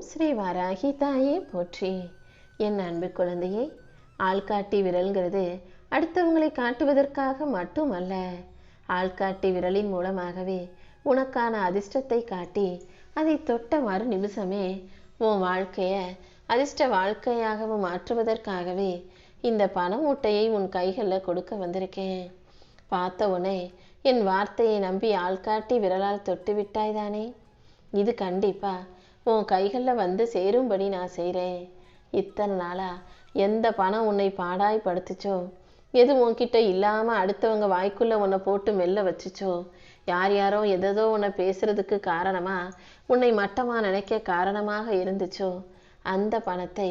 ஓம் ஸ்ரீ வாராகி தாயே போற்றி. என் அன்பு குழந்தையே ஆள்காட்டி விரல்கிறது அடுத்தவங்களை காட்டுவதற்காக மட்டுமல்ல ஆள்காட்டி விரலின் மூலமாகவே உனக்கான அதிர்ஷ்டத்தை காட்டி அதை தொட்ட மறு நிமிஷமே உன் வாழ்க்கையை அதிர்ஷ்ட வாழ்க்கையாகவும் மாற்றுவதற்காகவே இந்த பண மூட்டையை உன் கைகளில் கொடுக்க வந்திருக்கேன். பார்த்த உடனே என் வார்த்தையை நம்பி ஆள்காட்டி விரலால் தொட்டு விட்டாய்தானே இது கண்டிப்பா உன் கைகளில் வந்து சேரும்படி நான் செய்கிறேன். இத்தனை நாளா எந்த பணம் உன்னை பாடாய் படுத்துச்சோ எது உன்கிட்ட இல்லாமல் அடுத்தவங்க வாய்க்குள்ள உன்னை போட்டு மெல்ல வச்சுச்சோ? யார் யாரோ எதோ உன்னை பேசுறதுக்கு காரணமா உன்னை மட்டமாக நினைக்க காரணமாக இருந்துச்சோ? அந்த பணத்தை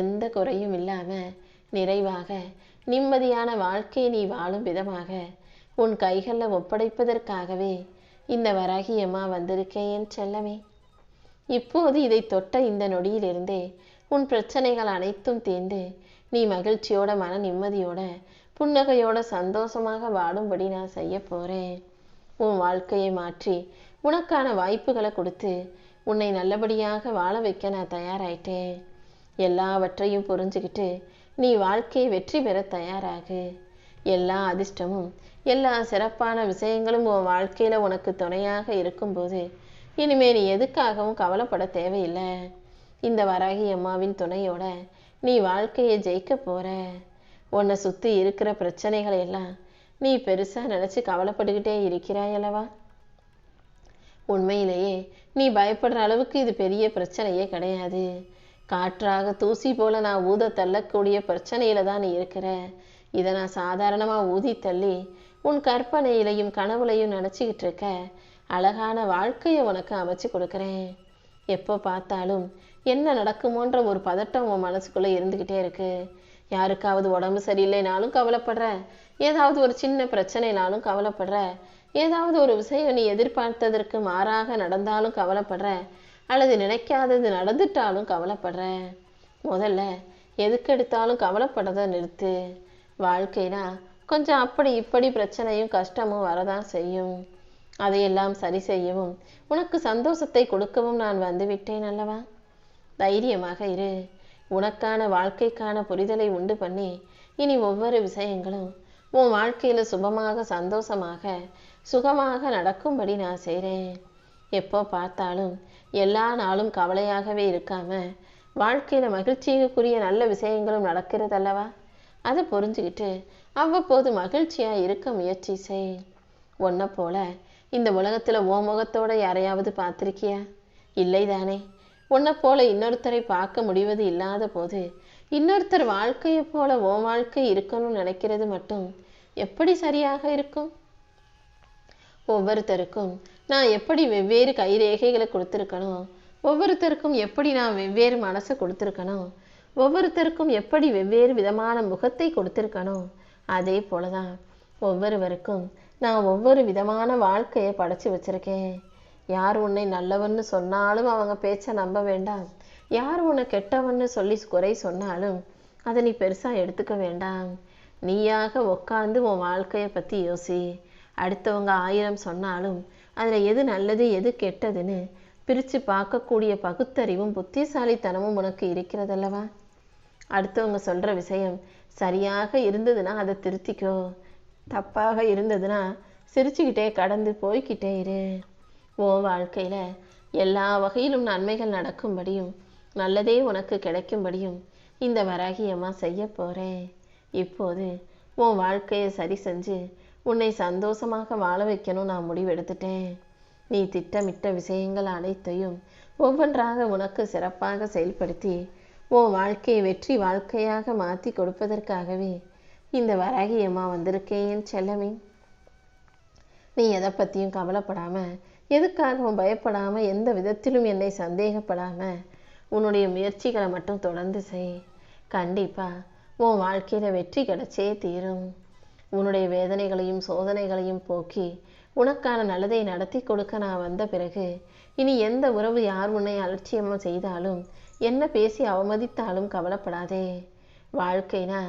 எந்த குறையும் இல்லாமல் நிறைவாக நிம்மதியான வாழ்க்கை நீ வாழும் விதமாக உன் கைகளில் ஒப்படைப்பதற்காகவே இந்த வராகி அம்மா வந்திருக்கேன் செல்லமே. இப்போது இதை தொட்ட இந்த நொடியிலிருந்தே உன் பிரச்சனைகள் அனைத்தும் தீர்ந்து நீ மகிழ்ச்சியோட மன நிம்மதியோட புன்னகையோட சந்தோஷமாக வாழும்படி நான் செய்ய போறேன். உன் வாழ்க்கையை மாற்றி உனக்கான வாய்ப்புகளை கொடுத்து உன்னை நல்லபடியாக வாழ வைக்க நான் தயாராயிட்டேன். எல்லாவற்றையும் புரிஞ்சுக்கிட்டு நீ வாழ்க்கையை வெற்றி பெற தயாராகு. எல்லா அதிர்ஷ்டமும் எல்லா சிறப்பான விஷயங்களும் உன் வாழ்க்கையில உனக்கு துணையாக இருக்கும்போது இனிமே நீ எதுக்காகவும் கவலைப்பட தேவையில்லை. இந்த வராகி அம்மாவின் துணையோட நீ வாழ்க்கையை ஜெயிக்க போற. உன்னை சுத்தி இருக்கிற பிரச்சனைகளை எல்லாம் நீ பெருசா நினைச்சு கவலைப்பட்டுக்கிட்டே இருக்கிறாய் அல்லவா? உண்மையிலேயே நீ பயப்படுற அளவுக்கு இது பெரிய பிரச்சனையே கிடையாது. காற்றாக தூசி போல நான் ஊத தள்ளக்கூடிய பிரச்சனையில தான் நீ இருக்கிற. இதை நான் சாதாரணமா ஊதி தள்ளி உன் கற்பனையிலையும் கனவுலையும் நினச்சிக்கிட்டு இருக்க. அழகான வாழ்க்கையை உனக்கு அமைச்சு கொடுக்குறேன். எப்போ பார்த்தாலும் என்ன நடக்குமோன்ற ஒரு பதட்டம் உன் மனசுக்குள்ளே இருந்துக்கிட்டே இருக்கு. யாருக்காவது உடம்பு சரியில்லைனாலும் கவலைப்படுற. ஏதாவது ஒரு சின்ன பிரச்சனைனாலும் கவலைப்படுற. ஏதாவது ஒரு விஷயம் நீ எதிர்பார்த்ததற்கு மாறாக நடந்தாலும் கவலைப்படுற. அல்லது நினைக்காதது நடந்துட்டாலும் கவலைப்படுற. முதல்ல எதுக்கு எடுத்தாலும் கவலைப்படுறத நிறுத்து. வாழ்க்கைனா கொஞ்சம் அப்படி இப்படி பிரச்சனையும் கஷ்டமும் வரதான் செய்யும். அதையெல்லாம் சரி செய்யவும் உனக்கு சந்தோஷத்தை கொடுக்கவும் நான் வந்துவிட்டேன் அல்லவா? தைரியமாக இரு. உனக்கான வாழ்க்கைக்கான புரிதலை உண்டு பண்ணி இனி ஒவ்வொரு விஷயங்களும் உன் வாழ்க்கையில சுபமாக சந்தோஷமாக சுகமாக நடக்கும்படி நான் செய்கிறேன் எப்போ பார்த்தாலும் எல்லா நாளும் கவலையாகவே இருக்காம வாழ்க்கையில மகிழ்ச்சிக்குரிய நல்ல விஷயங்களும் நடக்கிறது அல்லவா அதை புரிஞ்சுக்கிட்டு அவ்வப்போது மகிழ்ச்சியா இருக்க முயற்சி செய். உன்னை போல இந்த உலகத்துல ஓ முகத்தோட யாரையாவது பார்த்திருக்கியா? இல்லை தானே உன்னை போல இன்னொருத்தரை பார்க்க முடிவது இல்லாத போது இன்னொருத்தர் வாழ்க்கையை போல ஓ வாழ்க்கை இருக்கணும்னு நினைக்கிறது மட்டும் எப்படி சரியாக இருக்கும்? ஒவ்வொருத்தருக்கும் நான் எப்படி வெவ்வேறு கைரேகைகளை கொடுத்துருக்கணும் ஒவ்வொருத்தருக்கும் எப்படி நான் வெவ்வேறு மனசை கொடுத்துருக்கணும் ஒவ்வொருத்தருக்கும் எப்படி வெவ்வேறு விதமான முகத்தை கொடுத்துருக்கணும் அதே போலதான் ஒவ்வொருவருக்கும் நான் ஒவ்வொரு விதமான வாழ்க்கையை படைச்சி வச்சிருக்கேன். யார் உன்னை நல்லவன்னு சொன்னாலும் அவங்க பேச்சை நம்ப வேண்டாம். யார் உன்னை கெட்டவன்னு சொல்லி குறை சொன்னாலும் அதை நீ பெருசாக எடுத்துக்க வேண்டாம். நீயாக உட்காந்து உன் வாழ்க்கையை பற்றி யோசி. அடுத்தவங்க ஆயிரம் சொன்னாலும் அதில் எது நல்லது எது கெட்டதுன்னு பிரிச்சு பார்க்கக்கூடிய பகுத்தறிவும் புத்திசாலித்தனமும் உனக்கு இருக்கிறதல்லவா? அடுத்தவங்க சொல்கிற விஷயம் சரியாக இருந்ததுன்னா அதை திருத்திக்கோ. தப்பாக இருந்ததுன்னா சிரிச்சுக்கிட்டே கடந்து போய்க்கிட்டே இரு. ஓ வாழ்க்கையில் எல்லா வகையிலும் நன்மைகள் நடக்கும்படியும் நல்லதே உனக்கு கிடைக்கும்படியும் இந்த வராகியம்மா செய்ய போகிறேன் இப்போது உன் வாழ்க்கையை சரி செஞ்சு உன்னை சந்தோஷமாக வாழ வைக்கணும் நான் முடிவெடுத்துட்டேன். நீ திட்டமிட்ட விஷயங்கள் அனைத்தையும் ஒவ்வொன்றாக உனக்கு சிறப்பாக செயல்படுத்தி உன் வாழ்க்கையை வெற்றி வாழ்க்கையாக மாற்றி கொடுப்பதற்காகவே இந்த வராகியம்மா வந்திருக்கேன் செல்லமே. நீ எதை பற்றியும் கவலைப்படாம எதுக்காகவும் பயப்படாம எந்த விதத்திலும் என்னை சந்தேகப்படாம உன்னுடைய முயற்சிகளை மட்டும் தொடர்ந்து செய். கண்டிப்பா உன் வாழ்க்கையில வெற்றி கிடைச்சே தீரும். உன்னுடைய வேதனைகளையும் சோதனைகளையும் போக்கி உனக்கான நல்லதை நடத்தி கொடுக்க நான் வந்த பிறகு இனி எந்த உறவு யார் உன்னை அலட்சியமாக செய்தாலும் என்ன பேசி அவமதித்தாலும் கவலைப்படாதே. வாழ்க்கைனா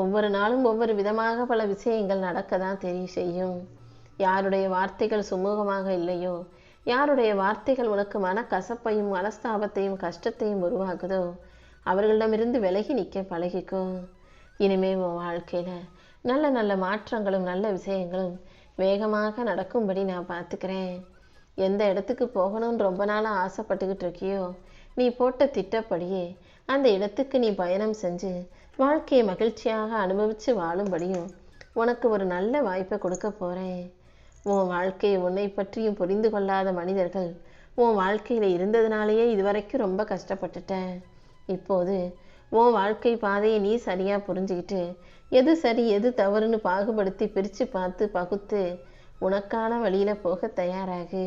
ஒவ்வொரு நாளும் ஒவ்வொரு விதமாக பல விஷயங்கள் நடக்க தான் தெரிய செய்யும். யாருடைய வார்த்தைகள் சுமூகமாக இல்லையோ யாருடைய வார்த்தைகள் உனக்கு மனக்கசப்பையும் மனஸ்தாபத்தையும் கஷ்டத்தையும் உருவாக்குதோ அவர்களிடமிருந்து விலகி நிற்க பழகிக்கோ இனிமே உன் வாழ்க்கையில் நல்ல நல்ல மாற்றங்களும் நல்ல விஷயங்களும் வேகமாக நடக்கும்படி நான் பார்த்துக்கிறேன். எந்த இடத்துக்கு போகணும்னு ரொம்ப நாளாக ஆசைப்பட்டுக்கிட்டு இருக்கியோ நீ போட்ட திட்டப்படியே அந்த இடத்துக்கு நீ பயணம் செஞ்சு வாழ்க்கையை மகிழ்ச்சியாக அனுபவித்து வாழும்படியும் உனக்கு ஒரு நல்ல வாய்ப்பை கொடுக்க போகிறேன் உன் வாழ்க்கையை உன்னை பற்றியும் புரிந்து கொள்ளாத மனிதர்கள் உன் வாழ்க்கையில் இருந்ததுனாலேயே இதுவரைக்கும் ரொம்ப கஷ்டப்பட்டுட்டேன். இப்போது உன் வாழ்க்கை பாதையை நீ சரியாக புரிஞ்சுக்கிட்டு எது சரி எது தவறுன்னு பாகுபடுத்தி பிரித்து பார்த்து பகுத்து உனக்கான வழியில் போக தயாராகு.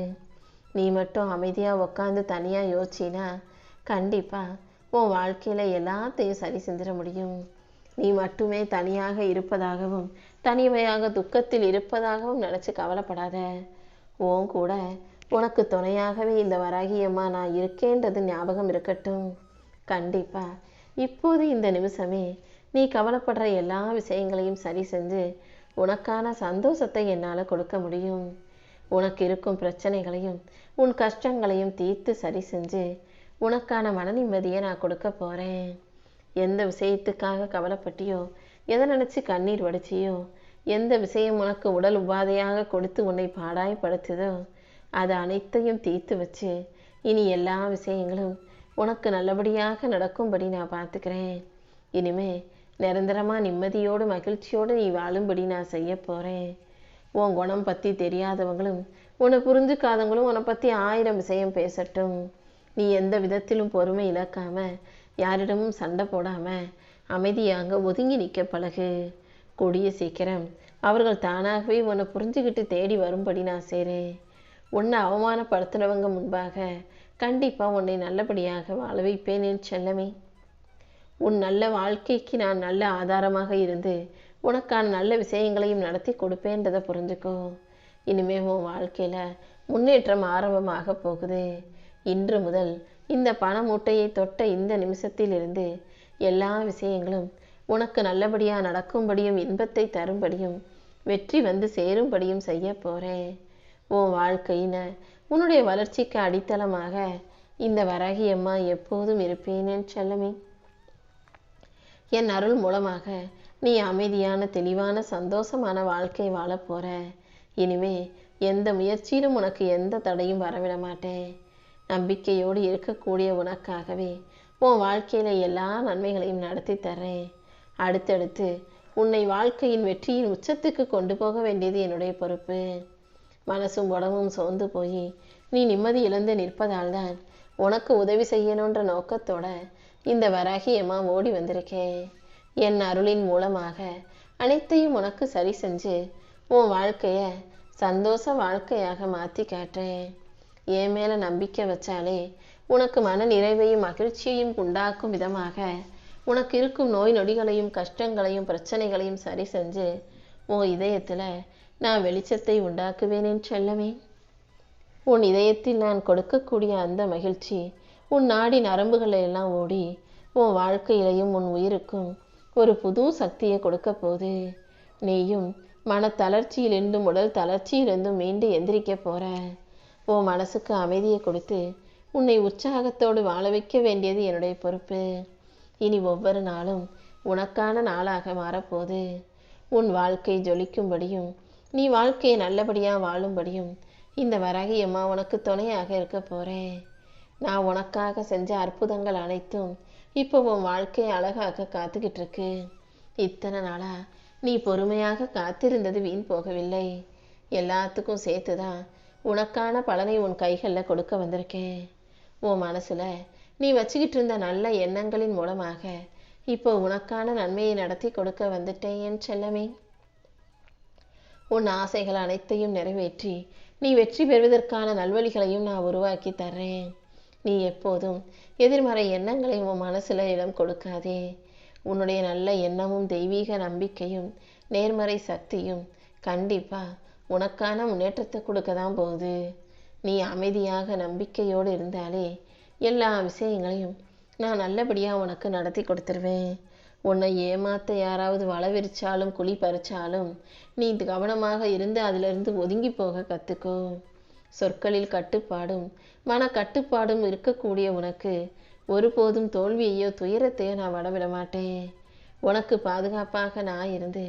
நீ மட்டும் அமைதியாக உக்காந்து தனியாக யோசிச்சின்னா கண்டிப்பாக உன் வாழ்க்கையில் எல்லாத்தையும் சரி செஞ்சிட முடியும். நீ மட்டுமே தனியாக இருப்பதாகவும் தனிமையாக துக்கத்தில் இருப்பதாகவும் நினச்சி கவலைப்படாத. உன் கூட உனக்கு துணையாகவே இந்த வராகியம்மா நான் இருக்கேன்றது ஞாபகம் இருக்கட்டும். கண்டிப்பாக இப்போது இந்த நிமிஷமே நீ கவலைப்படுற எல்லா விஷயங்களையும் சரி செஞ்சு உனக்கான சந்தோஷத்தை என்னால் கொடுக்க முடியும். உனக்கு இருக்கும் பிரச்சனைகளையும் உன் கஷ்டங்களையும் தீர்த்து சரி செஞ்சு உனக்கான மன நிம்மதியை நான் கொடுக்க போகிறேன் எந்த விஷயத்துக்காக கவலைப்பட்டியோ எதை நினச்சி கண்ணீர் வடிச்சியோ எந்த விஷயம் உனக்கு உடல் உபாதையாக கொடுத்து உன்னை பாடாய்படுத்துதோ அது அனைத்தையும் தீர்த்து வச்சு இனி எல்லா விஷயங்களும் உனக்கு நல்லபடியாக நடக்கும்படி நான் பார்த்துக்கிறேன். இனிமே நிரந்தரமாக நிம்மதியோடு மகிழ்ச்சியோடு நீ வாழும்படி நான் செய்ய போகிறேன் உன் குணம் பற்றி தெரியாதவங்களும் உன்னை புரிஞ்சுக்காதவங்களும் உன்னை பற்றி ஆயிரம் விஷயம் பேசட்டும். நீ எந்த விதத்திலும் பொறுமை இழக்காம யாரிடமும் சண்டை போடாம அமைதியாக ஒதுங்கி நிற்க பழகு. கூடிய சீக்கிரம் அவர்கள் தானாகவே உன்னை புரிஞ்சுக்கிட்டு தேடி வரும்படி நான் செய்கிறேன் உன்னை அவமானப்படுத்துனவங்க முன்பாக கண்டிப்பாக உன்னை நல்லபடியாக வாழ வைப்பேன் என் செல்லமே. உன் நல்ல வாழ்க்கைக்கு நான் நல்ல ஆதாரமாக இருந்து உனக்கான நல்ல விஷயங்களையும் நடத்தி கொடுப்பேன்றதை புரிஞ்சுக்கோ. இனிமே உன் வாழ்க்கையில் முன்னேற்றம் ஆரம்பமாக போகுது. இன்று முதல் இந்த பண மூட்டையை தொட்ட இந்த நிமிஷத்திலிருந்து எல்லா விஷயங்களும் உனக்கு நல்லபடியாக நடக்கும்படியும் இன்பத்தை தரும்படியும் வெற்றி வந்து சேரும்படியும் செய்ய போகிறேன் உன் வாழ்க்கையின உன்னுடைய வளர்ச்சிக்கு அடித்தளமாக இந்த வரகியம்மா எப்போதும் இருப்பேனேன் செல்லமே. என் அருள் மூலமாக நீ அமைதியான தெளிவான சந்தோஷமான வாழ்க்கை வாழ போகிற இனிமே எந்த முயற்சியிலும் உனக்கு எந்த தடையும் வரவிட மாட்டேன். நம்பிக்கையோடு இருக்கக்கூடிய உனக்காகவே. உன் வாழ்க்கையில எல்லா நன்மைகளையும் நடத்தி தர்றேன். அடுத்தடுத்து உன்னை வாழ்க்கையின் வெற்றியின் உச்சத்துக்கு கொண்டு போக வேண்டியது என்னுடைய பொறுப்பு. மனசும் உடம்பும் சோர்ந்து போய் நீ நிம்மதி இழந்து நிற்பதால் தான் உனக்கு உதவி செய்யணுன்ற நோக்கத்தோட இந்த வராகியம்மா ஓடி வந்திருக்கேன். என் அருளின் மூலமாக அனைத்தையும் உனக்கு சரி செஞ்சு உன் வாழ்க்கைய சந்தோஷ வாழ்க்கையாக மாற்றி காட்டுறேன். என் மேல நம்பிக்கை வச்சாலே உனக்கு மன நிறைவையும் மகிழ்ச்சியையும் உண்டாக்கும் விதமாக உனக்கு இருக்கும் நோய் நொடிகளையும் கஷ்டங்களையும் பிரச்சனைகளையும் சரி செஞ்சு உன் இதயத்துல நான் வெளிச்சத்தை உண்டாக்குவேனேன் செல்லமே. உன் இதயத்தில் நான் கொடுக்கக்கூடிய அந்த மகிழ்ச்சி உன் நாடி நரம்புகளை எல்லாம் ஓடி உன் வாழ்க்கையிலையும் உன் உயிருக்கும் ஒரு புது சக்தியை கொடுக்க போது நீயும் மன தளர்ச்சியிலிருந்தும் உடல் தளர்ச்சியிலிருந்தும் மீண்டு எந்திரிக்க போற உன் மனசுக்கு அமைதியை கொடுத்து உன்னை உற்சாகத்தோடு வாழ வைக்க வேண்டியது என்னுடைய பொறுப்பு. இனி ஒவ்வொரு நாளும் உனக்கான நாளாக மாறப்போது உன் வாழ்க்கை ஜொலிக்கும்படியும் நீ வாழ்க்கையை நல்லபடியாக வாழும்படியும் இந்த வரகியம்மா உனக்கு துணையாக இருக்க போகிறேன் நான் உனக்காக செஞ்ச அற்புதங்கள் அனைத்தும் இப்போ உன் வாழ்க்கையை அழகாக காத்துக்கிட்டு இருக்கு இத்தனை நாளாக நீ பொறுமையாக காத்திருந்தது வீண் போகவில்லை. எல்லாத்துக்கும் சேர்த்து தான் உனக்கான பலனை உன் கைகளில் கொடுக்க வந்திருக்கேன். உன் மனசுல நீ வச்சுக்கிட்டு இருந்த நல்ல எண்ணங்களின் மூலமாக இப்போ உனக்கான நன்மையை நடத்தி கொடுக்க வந்துட்டேன் என் செல்லமே. உன் ஆசைகள் அனைத்தையும் நிறைவேற்றி நீ வெற்றி பெறுவதற்கான நல்வழிகளையும் நான் உருவாக்கி தர்றேன். நீ எப்போதும் எதிர்மறை எண்ணங்களை உன் மனசுல இடம் கொடுக்காதே. உன்னுடைய நல்ல எண்ணமும் தெய்வீக நம்பிக்கையும் நேர்மறை சக்தியும் கண்டிப்பாக உனக்கான முன்னேற்றத்தை கொடுக்க தான் போகுது. நீ அமைதியாக நம்பிக்கையோடு இருந்தாலே எல்லா விஷயங்களையும் நான் நல்லபடியாக உனக்கு நடத்தி கொடுத்துருவேன். உன்னை ஏமாத்த யாராவது வலை விரிச்சாலும் குழி பறிச்சாலும் நீ கவனமாக இருந்து அதிலிருந்து ஒதுங்கி போக கற்றுக்கோ சொற்களில் கட்டுப்பாடும் மன கட்டுப்பாடும் இருக்கக்கூடிய உனக்கு ஒருபோதும் தோல்வியையோ துயரத்தையோ நான் வடவிட மாட்டேன் உனக்கு பாதுகாப்பாக நான் இருந்து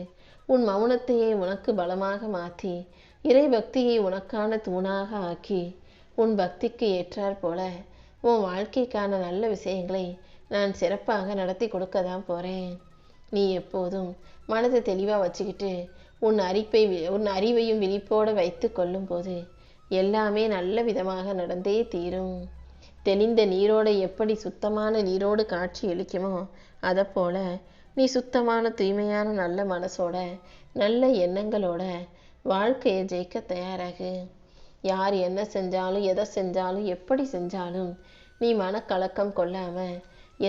உன் மௌனத்தையே உனக்கு பலமாக மாற்றி இறை பக்தியை உனக்கான தூணாக ஆக்கி உன் பக்திக்கு ஏற்றாற் போல உன் வாழ்க்கைக்கான நல்ல விஷயங்களை நான் சிறப்பாக நடத்தி கொடுக்க தான் போகிறேன் நீ எப்போதும் மனதை தெளிவாக வச்சுக்கிட்டு உன் அறிப்பை உன் அறிவையும் விழிப்போடு வைத்து கொள்ளும் போது எல்லாமே நல்ல விதமாக நடந்தே தீரும். தெளிந்த நீரோடு எப்படி சுத்தமான நீரோடு காட்சி அளிக்குமோ அதை நீ சுத்தமான தூய்மையான நல்ல மனசோட நல்ல எண்ணங்களோட வாழ்க்கையை ஜெயிக்க தயாராகு. யார் என்ன செஞ்சாலும் எதை செஞ்சாலும் எப்படி செஞ்சாலும் நீ மனக்கலக்கம் கொள்ளாமல்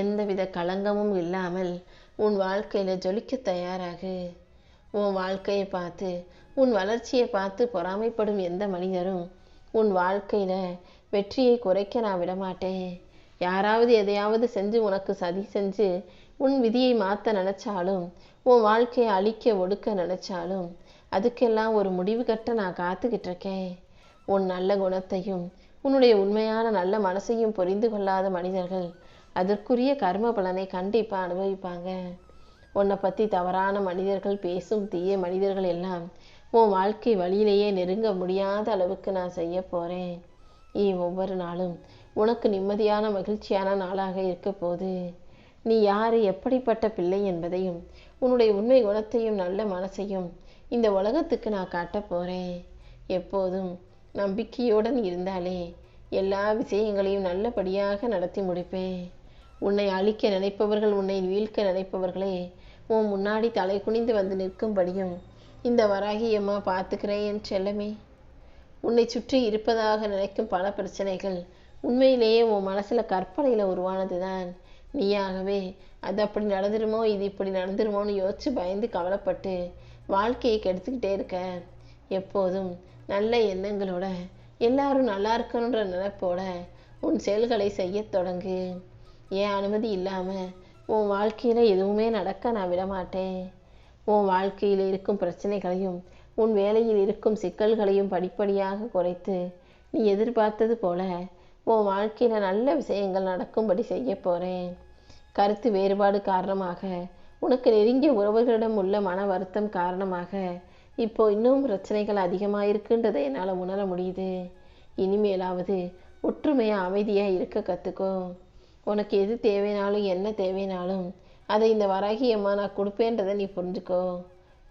எந்தவித களங்கமும் இல்லாமல் உன் வாழ்க்கையில் ஜொலிக்க தயாராகு. உன் வாழ்க்கையை பார்த்து உன் வளர்ச்சியை பார்த்து பொறாமைப்படும் எந்த மனிதரும் உன் வாழ்க்கையில் வெற்றியை குறைக்க நான் விடமாட்டேன். யாராவது எதையாவது செஞ்சு உனக்கு சதி செஞ்சு உன் விதியை மாற்ற நினைச்சாலும் உன் வாழ்க்கையை அழிக்க ஒடுக்க நினைச்சாலும் அதுக்கெல்லாம் ஒரு முடிவு கட்ட நான் காத்துக்கிட்டு இருக்கேன். உன் நல்ல குணத்தையும் உன்னுடைய உண்மையான நல்ல மனசையும் புரிந்து கொள்ளாத மனிதர்கள் அதற்குரிய கர்ம பலனை கண்டிப்பாக அனுபவிப்பாங்க. உன்னை பற்றி தவறான மனிதர்கள் பேசும் தீய மனிதர்கள் எல்லாம் உன் வாழ்க்கை வழியிலேயே நெருங்க முடியாத அளவுக்கு நான் செய்ய போகிறேன் நீ ஒவ்வொரு நாளும் உனக்கு நிம்மதியான மகிழ்ச்சியான நாளாக இருக்க போது நீ யார் எப்படிப்பட்ட பிள்ளை என்பதையும் உன்னுடைய உண்மை குணத்தையும் நல்ல மனசையும் இந்த உலகத்துக்கு நான் காட்டப் போகிறேன் எப்போதும் நம்பிக்கையுடன் இருந்தாலே எல்லா விஷயங்களையும் நல்லபடியாக நடத்தி முடிப்பேன். உன்னை அழிக்க நினைப்பவர்கள் உன்னை வீழ்க்க நினைப்பவர்களே உன் முன்னாடி தலை குனிந்து வந்து நிற்கும்படியும் இந்த வராகியம்மா பார்த்துக்கிறேன் என் செல்லமே. உன்னை சுற்றி இருப்பதாக நினைக்கும் பல பிரச்சனைகள் உண்மையிலேயே உன் மனசில் கற்பனையில் உருவானது தான் நீயாகவே. அது அப்படி நடந்துருமோ இது இப்படி நடந்துருமோன்னு யோசிச்சு பயந்து கவலைப்பட்டு வாழ்க்கையை கெடுத்துக்கிட்டே இருக்க. எப்போதும் நல்ல எண்ணங்களோட எல்லாரும் நல்லா இருக்கணுன்ற நினைப்போட உன் செயல்களை செய்யத் தொடங்கு. ஏன் அனுமதி இல்லாமல் உன் வாழ்க்கையில் எதுவுமே நடக்க நான் விடமாட்டேன். உன் வாழ்க்கையில் இருக்கும் பிரச்சனைகளையும் உன் வேலையில் இருக்கும் சிக்கல்களையும் படிப்படியாக குறைத்து நீ எதிர்பார்த்தது போல உன் வாழ்க்கையில் நல்ல விஷயங்கள் நடக்கும்படி செய்ய போகிறேன் கருத்து வேறுபாடு காரணமாக உனக்கு நெருங்கிய உறவுகளிடம் உள்ள மன வருத்தம் காரணமாக இப்போ இன்னும் பிரச்சனைகள் அதிகமாயிருக்குன்றதை என்னால் உணர முடியுது. இனிமேலாவது ஒற்றுமையாக அமைதியாக இருக்க கற்றுக்கோ உனக்கு எது தேவைனாலும் என்ன தேவைனாலும் அதை இந்த வராகியம்மா நான் கொடுப்பேன்றதை நீ புரிஞ்சுக்கோ.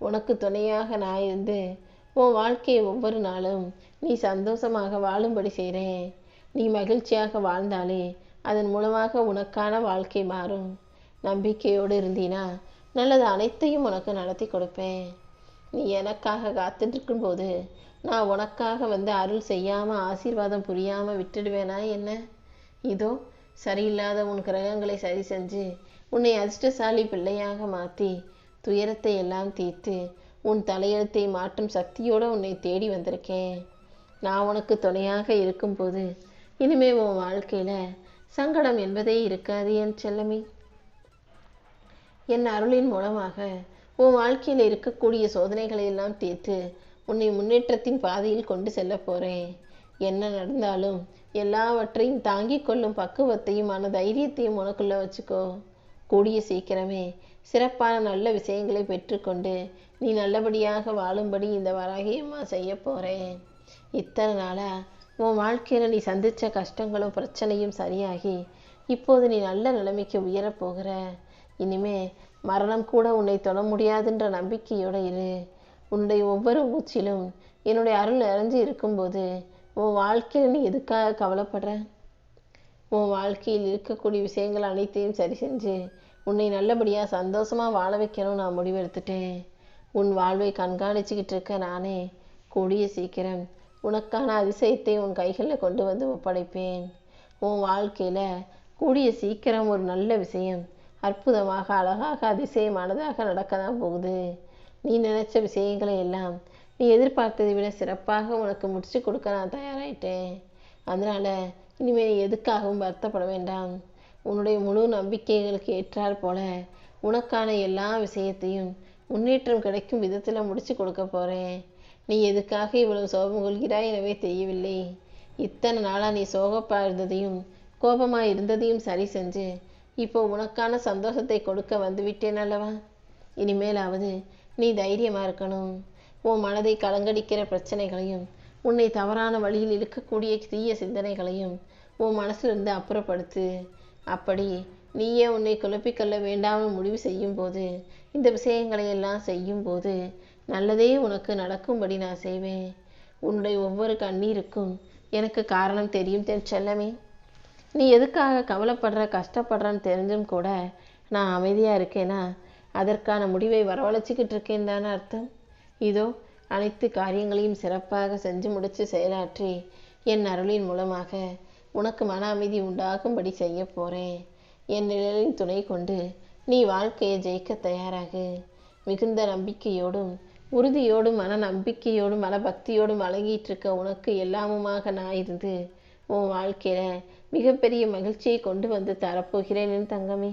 உனக்கு துணையாக நான் இருந்து உன் வாழ்க்கையை ஒவ்வொரு நாளும் நீ சந்தோஷமாக வாழும்படி செய்கிறேன் நீ மகிழ்ச்சியாக வாழ்ந்தாலே அதன் மூலமாக உனக்கான வாழ்க்கை மாறும். நம்பிக்கையோடு இருந்தீனா நல்லது அனைத்தையும் உனக்கு நடத்தி கொடுப்பேன். நீ எனக்காக காத்துட்ருக்கும் போது நான் உனக்காக வந்து அருள் செய்யாமல் ஆசீர்வாதம் புரியாமல் விட்டுடுவேனா என்ன? இதோ சரியில்லாத உன் கிரகங்களை சரி செஞ்சு உன்னை அதிர்ஷ்டசாலி பிள்ளையாக மாற்றி துயரத்தை எல்லாம் தீர்த்து உன் தலையெழுத்தை மாற்றும் சக்தியோடு உன்னை தேடி வந்திருக்கேன். நான் உனக்கு துணையாக இருக்கும்போது இனிமே உன் வாழ்க்கையில் சங்கடம் என்பதே இருக்காது என் செல்லமே. என் அருளின் மூலமாக உன் வாழ்க்கையில் இருக்கக்கூடிய சோதனைகளை எல்லாம் தீர்த்து உன்னை முன்னேற்றத்தின் பாதையில் கொண்டு செல்ல போகிறேன் என்ன நடந்தாலும் எல்லாவற்றையும் தாங்கிக் கொள்ளும் பக்குவத்தையும் ஆன தைரியத்தையும் உனக்குள்ளே வச்சுக்கோ. கூடிய சீக்கிரமே சிறப்பான நல்ல விஷயங்களை பெற்றுக்கொண்டு நீ நல்லபடியாக வாழும்படி இந்த வராகியமாக செய்ய போகிறேன் இத்தனை நாளாக உன் வாழ்க்கையில் நீ சந்தித்த கஷ்டங்களும் பிரச்சனையும் சரியாகி இப்போது நீ நல்ல நிலைமைக்கு உயரப் போகிற. இனிமே மரணம் கூட உன்னை தொட முடியாதுன்ற நம்பிக்கையோட இரு. உன்னுடைய ஒவ்வொரு மூச்சிலும் என்னுடைய அருள் நிறைஞ்சு இருக்கும்போது உன் வாழ்க்கையில் நீ எதுக்காக கவலைப்படுற? உன் வாழ்க்கையில் இருக்கக்கூடிய விஷயங்கள் அனைத்தையும் சரி செஞ்சு உன்னை நல்லபடியாக சந்தோஷமாக வாழ வைக்கணும் நான் முடிவெடுத்துட்டேன். உன் வாழ்வை கண்காணிச்சுக்கிட்டு இருக்க நானே கூடிய சீக்கிரம் உனக்கான அதிசயத்தை உன் கைகளில் கொண்டு வந்து ஒப்படைப்பேன். உன் வாழ்க்கையில் கூடிய சீக்கிரம் ஒரு நல்ல விஷயம் அற்புதமாக அழகாக அதிசயமானதாக நடக்க தான் போகுது. நீ நினைச்ச விஷயங்களை எல்லாம் நீ எதிர்பார்த்ததை விட சிறப்பாக உனக்கு முடிச்சு கொடுக்க நான் தயாராயிட்டேன். அதனால் இனிமேல் நீ எதுக்காகவும் வருத்தப்பட வேண்டாம். உன்னுடைய முழு நம்பிக்கைகளுக்கு ஏற்றாற் போல உனக்கான எல்லா விஷயத்தையும் முன்னேற்றம் கிடைக்கும் விதத்தில் முடிச்சு கொடுக்க போகிறேன் நீ எதுக்காக இவ்வளவு சோகம் கொள்கிறாய்? எனவே தெரியவில்லை. இத்தனை நாளாக நீ சோகப்பா இருந்ததையும் கோபமாக இருந்ததையும் சரி செஞ்சு இப்போ உனக்கான சந்தோஷத்தை கொடுக்க வந்துவிட்டேன் அல்லவா? இனிமேலாவது நீ தைரியமாக இருக்கணும். உன் மனதை கலங்கடிக்கிற பிரச்சனைகளையும் உன்னை தவறான வழியில் இழுக்கக்கூடிய தீய சிந்தனைகளையும் உன் மனசிலிருந்து அப்புறப்படுத்து. அப்படி நீயே உன்னை குழப்பிக்கொள்ள வேண்டாம்னு முடிவு செய்யும்போது இந்த விஷயங்களை எல்லாம் செய்யும்போது நல்லதே உனக்கு நடக்கும்படி நான் செய்வேன். உன்னுடைய ஒவ்வொரு கண்ணீருக்கும் எனக்கு காரணம் தெரியும் தென் செல்லமே. நீ எதுக்காக கவலைப்படுற கஷ்டப்படுறன்னு தெரிஞ்சும் கூட நான் அமைதியாக இருக்கேனா? அதற்கான முடிவை வரவழைச்சிக்கிட்டு இருக்கேன் தானே அர்த்தம்? இதோ அனைத்து காரியங்களையும் சிறப்பாக செஞ்சு முடித்து செயலாற்றி என் அருளின் மூலமாக உனக்கு மன அமைதி உண்டாகும்படி செய்ய போகிறேன் என் நிழலின் துணை கொண்டு நீ வாழ்க்கையை ஜெயிக்க தயாராகு. மிகுந்த நம்பிக்கையோடும் உறுதியோடும் மன நம்பிக்கையோடும் மன பக்தியோடும் அழகிட்டு இருக்க உனக்கு எல்லாமுமாக நான் இருந்து உன் வாழ்க்கையில மிகப்பெரிய மகிழ்ச்சியை கொண்டு வந்து தரப்போகிறேன் தங்கமே.